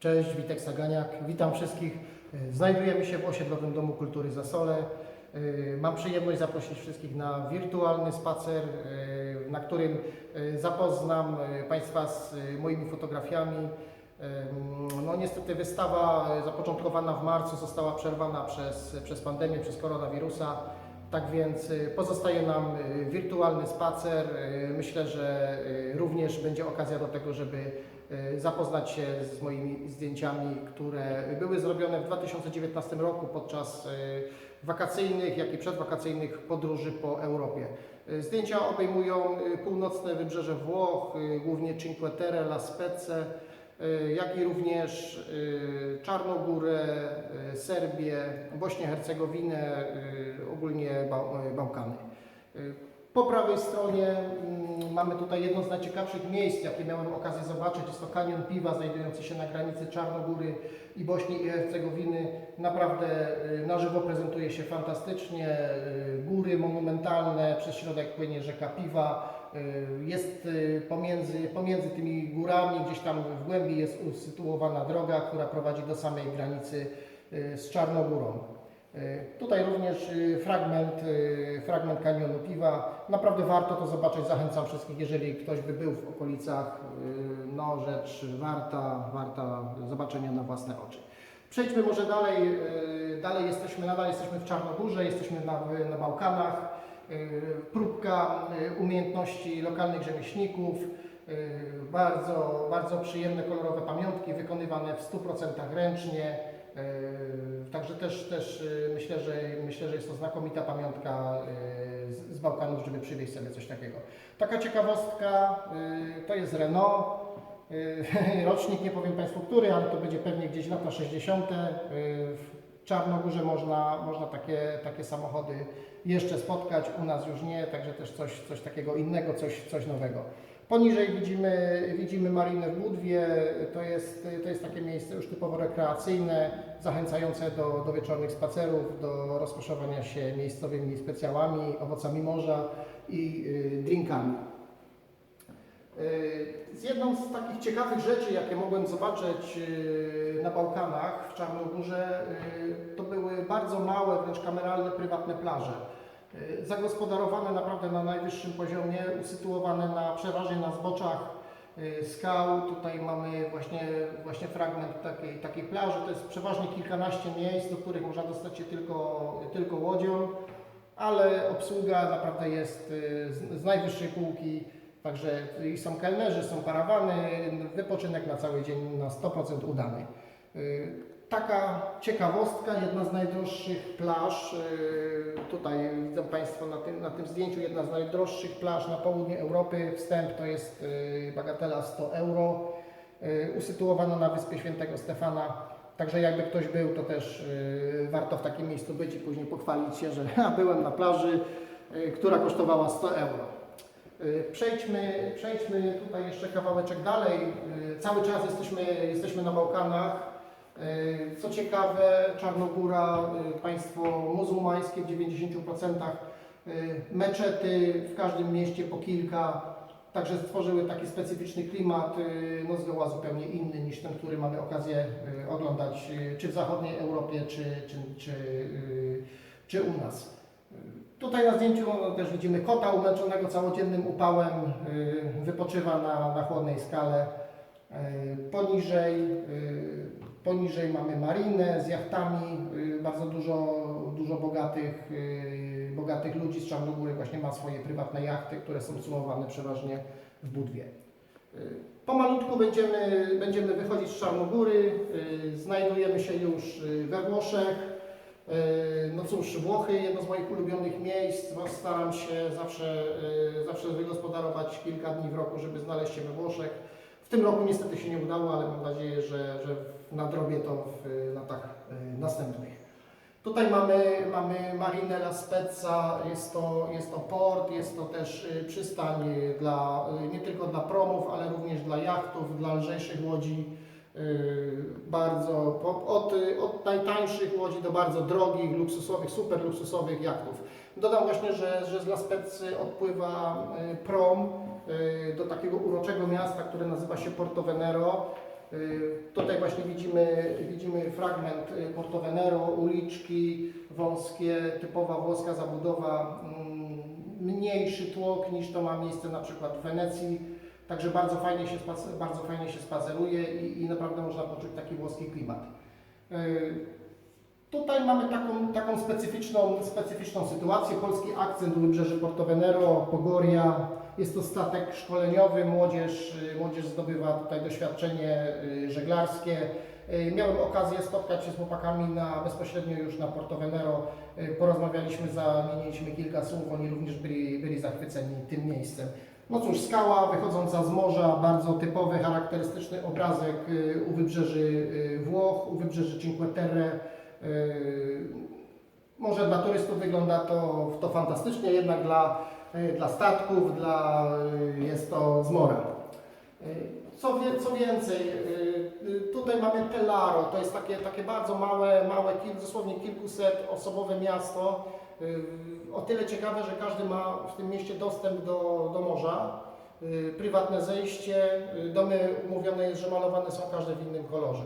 Cześć, Witek Saganiak. Witam wszystkich. Znajdujemy się w osiedlowym Domu Kultury Zasole. Mam przyjemność zaprosić wszystkich na wirtualny spacer, na którym zapoznam Państwa z moimi fotografiami. No niestety wystawa zapoczątkowana w marcu została przerwana przez, przez pandemię, przez koronawirusa. Tak więc y, pozostaje nam y, wirtualny spacer. Y, Myślę, że y, również będzie okazja do tego, żeby y, zapoznać się z moimi zdjęciami, które były zrobione w 2019 roku podczas y, wakacyjnych, jak i przedwakacyjnych podróży po Europie. Y, Zdjęcia obejmują y, północne wybrzeże Włoch, y, głównie Cinque Terre, La Spezze, y, jak i również y, Czarnogórę, y, Serbię, Bośnię, Hercegowinę, y, ogólnie Bał- y, Bałkany. Po prawej stronie mm, mamy tutaj jedno z najciekawszych miejsc, jakie miałem okazję zobaczyć. Jest to kanion Piwa, znajdujący się na granicy Czarnogóry i Bośni i Hercegowiny. Naprawdę y, na żywo prezentuje się fantastycznie. Y, Góry monumentalne, przez środek płynie rzeka Piwa. Y, Jest pomiędzy, pomiędzy tymi górami, gdzieś tam w głębi jest usytuowana droga, która prowadzi do samej granicy z Czarnogórą. Y, Tutaj również y, fragment, y, fragment kanionu Piwa. Naprawdę warto to zobaczyć. Zachęcam wszystkich, jeżeli ktoś by był w okolicach, no rzecz warta, warta zobaczenia na własne oczy. Przejdźmy może dalej. Dalej jesteśmy, nadal jesteśmy w Czarnogórze, jesteśmy na, na Bałkanach. Próbka umiejętności lokalnych rzemieślników. Bardzo, bardzo przyjemne, kolorowe pamiątki wykonywane w 100% ręcznie. Także też, też yy, myślę, że, myślę, że jest to znakomita pamiątka yy, z, z Bałkanów, żeby przywieźć sobie coś takiego. Taka ciekawostka, yy, to jest Renault. Rocznik nie powiem Państwu który, ale to będzie pewnie gdzieś lata 60. Yy, W Czarnogórze można, można takie, takie samochody jeszcze spotkać, u nas już nie, także też coś, coś takiego innego, coś, coś nowego. Poniżej widzimy, widzimy Marinę w Budwie, to jest, to jest takie miejsce już typowo rekreacyjne, zachęcające do, do wieczornych spacerów, do rozkoszowania się miejscowymi specjałami, owocami morza i y, drinkami. Y, Z jedną z takich ciekawych rzeczy, jakie mogłem zobaczyć y, na Bałkanach w Czarnogórze, to były bardzo małe, wręcz kameralne, prywatne plaże. Y, Zagospodarowane naprawdę na najwyższym poziomie, usytuowane na, przeważnie na zboczach y, skał. Tutaj mamy właśnie, właśnie fragment takiej, takiej plaży. To jest przeważnie kilkanaście miejsc, do których można dostać się tylko, tylko łodzią, ale obsługa naprawdę jest y, z, z najwyższej półki. Także są kelnerzy, są parawany, wypoczynek na cały dzień na 100% udany. Taka ciekawostka, jedna z najdroższych plaż, y, tutaj widzą Państwo na tym, na tym zdjęciu, jedna z najdroższych plaż na południe Europy. Wstęp to jest y, bagatela 100 euro, y, usytuowana na wyspie Świętego Stefana. Także jakby ktoś był, to też warto w takim miejscu być i później pochwalić się, że a, byłem na plaży, która kosztowała 100 euro. Przejdźmy, przejdźmy tutaj jeszcze kawałeczek dalej. Cały czas jesteśmy, jesteśmy na Bałkanach. Y, Co ciekawe, Czarnogóra, y, państwo muzułmańskie w 90%, y, meczety w każdym mieście po kilka, także stworzyły taki specyficzny klimat, no zgoła zupełnie inny niż ten, który mamy okazję oglądać czy w zachodniej Europie, czy, czy, czy, czy u nas. Tutaj na zdjęciu no, też widzimy kota umęczonego całodziennym upałem, wypoczywa na, na chłodnej skale. Poniżej, poniżej mamy marinę z jachtami, y, bardzo dużo, dużo bogatych, y, bogatych ludzi z Czarnogóry właśnie ma swoje prywatne jachty, które są sumowane przeważnie w Budwie. Y, Pomalutku będziemy, będziemy wychodzić z Czarnogóry, znajdujemy się już we Włoszech. No cóż, Włochy, jedno z moich ulubionych miejsc. Staram się zawsze, zawsze wygospodarować kilka dni w roku, żeby znaleźć się we Włoszech. W tym roku niestety się nie udało, ale mam nadzieję, że, że nadrobię to w y, latach y, następnych. Tutaj mamy, mamy Marinę La Spezza, jest to, jest to port, jest to też y, przystań dla, nie tylko dla promów, ale również dla jachtów, dla lżejszych łodzi. Bardzo, od, od najtańszych łodzi do bardzo drogich, luksusowych, super luksusowych jachtów. Dodam właśnie, że, że z La Spezzy odpływa prom do takiego uroczego miasta, które nazywa się Porto Venero. Y, Tutaj właśnie widzimy, widzimy fragment y, Porto Venero, uliczki wąskie, typowa włoska zabudowa, mm, mniejszy tłok niż to ma miejsce na przykład w Wenecji, także bardzo fajnie się, bardzo fajnie się spaceruje i, i naprawdę można poczuć taki włoski klimat. Tutaj mamy taką, taką specyficzną, specyficzną sytuację. Polski akcent u wybrzeży Porto Venero, Pogoria. Jest to statek szkoleniowy, młodzież, y, młodzież zdobywa tutaj doświadczenie y, żeglarskie. Y, Miałem okazję spotkać się z chłopakami na, bezpośrednio już na Porto Venero. Porozmawialiśmy, zamieniliśmy kilka słów, oni również byli, byli zachwyceni tym miejscem. No cóż, skała wychodząca z morza, bardzo typowy, charakterystyczny obrazek u wybrzeży Włoch, u wybrzeży Cinque Terre. Yy, Może dla turystów wygląda to, to fantastycznie, jednak dla, yy, dla statków dla, yy, jest to zmora. Co, wie, co więcej, tutaj mamy Telaro, to jest takie, takie bardzo małe, małe dosłownie kilkuset osobowe miasto. O tyle ciekawe, że każdy ma w tym mieście dostęp do, do morza, prywatne zejście, domy umówione jest, że malowane są każde w innym kolorze.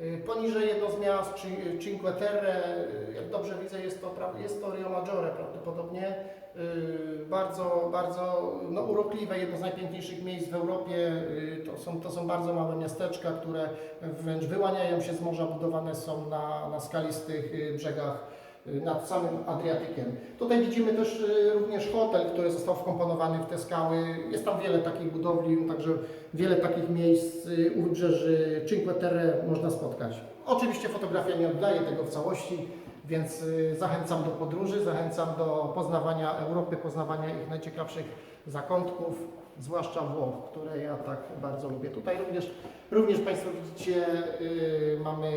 Y, Poniżej jedno z miast, Ci- Cinque Terre, y, jak dobrze widzę, jest to, jest to Rio Maggiore prawdopodobnie. Y, Bardzo, bardzo no, urokliwe, jedno z najpiękniejszych miejsc w Europie. Y, To są, to są bardzo małe miasteczka, które wręcz wyłaniają się z morza, budowane są na, na skalistych y, brzegach y, nad samym Adriatykiem. Tutaj widzimy też y, również hotel, który został wkomponowany w te skały. Jest tam wiele takich budowli, także wiele takich miejsc y, u wybrzeży Cinque Terre można spotkać. Oczywiście fotografia nie oddaje tego w całości, więc y, zachęcam do podróży, zachęcam do poznawania Europy, poznawania ich najciekawszych zakątków, zwłaszcza Włoch, które ja tak bardzo lubię. Tutaj również, również Państwo widzicie, y, mamy,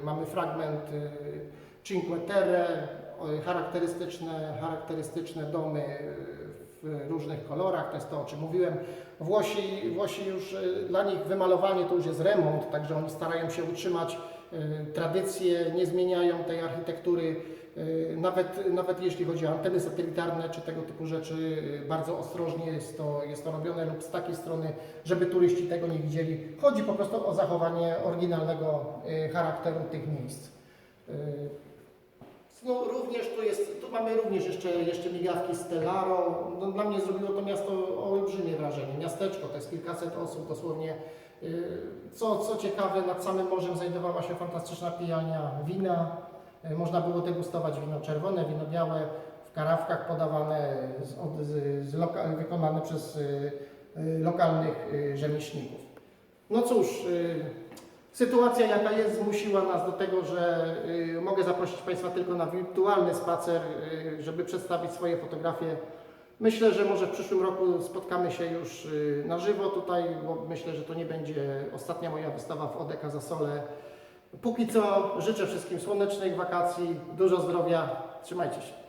y, mamy fragment y, Cinque Terre, o, charakterystyczne, charakterystyczne domy y, w różnych kolorach, to jest to o czym mówiłem. Włosi, Włosi już, y, dla nich wymalowanie to już jest remont, także oni starają się utrzymać tradycje, nie zmieniają tej architektury. Nawet, nawet jeśli chodzi o anteny satelitarne czy tego typu rzeczy, bardzo ostrożnie jest to, jest to robione lub z takiej strony, żeby turyści tego nie widzieli. Chodzi po prostu o zachowanie oryginalnego charakteru tych miejsc. Y, no, również tu jest, tu mamy również jeszcze, jeszcze migawki Stellaro. No, dla mnie zrobiło to miasto olbrzymie wrażenie. Miasteczko to jest kilkaset osób dosłownie. Yy, Co, co ciekawe, nad samym morzem znajdowała się fantastyczna pijania wina. Yy, Można było degustować wino czerwone, wino białe, w karawkach podawane, z, z, z loka, wykonane przez yy, yy, lokalnych yy, rzemieślników. No cóż, yy, Sytuacja jaka jest zmusiła nas do tego, że y, mogę zaprosić Państwa tylko na wirtualny spacer, y, żeby przedstawić swoje fotografie. Myślę, że może w przyszłym roku spotkamy się już y, na żywo tutaj, bo myślę, że to nie będzie ostatnia moja wystawa w Odeka za Sole. Póki co życzę wszystkim słonecznych wakacji, dużo zdrowia, trzymajcie się.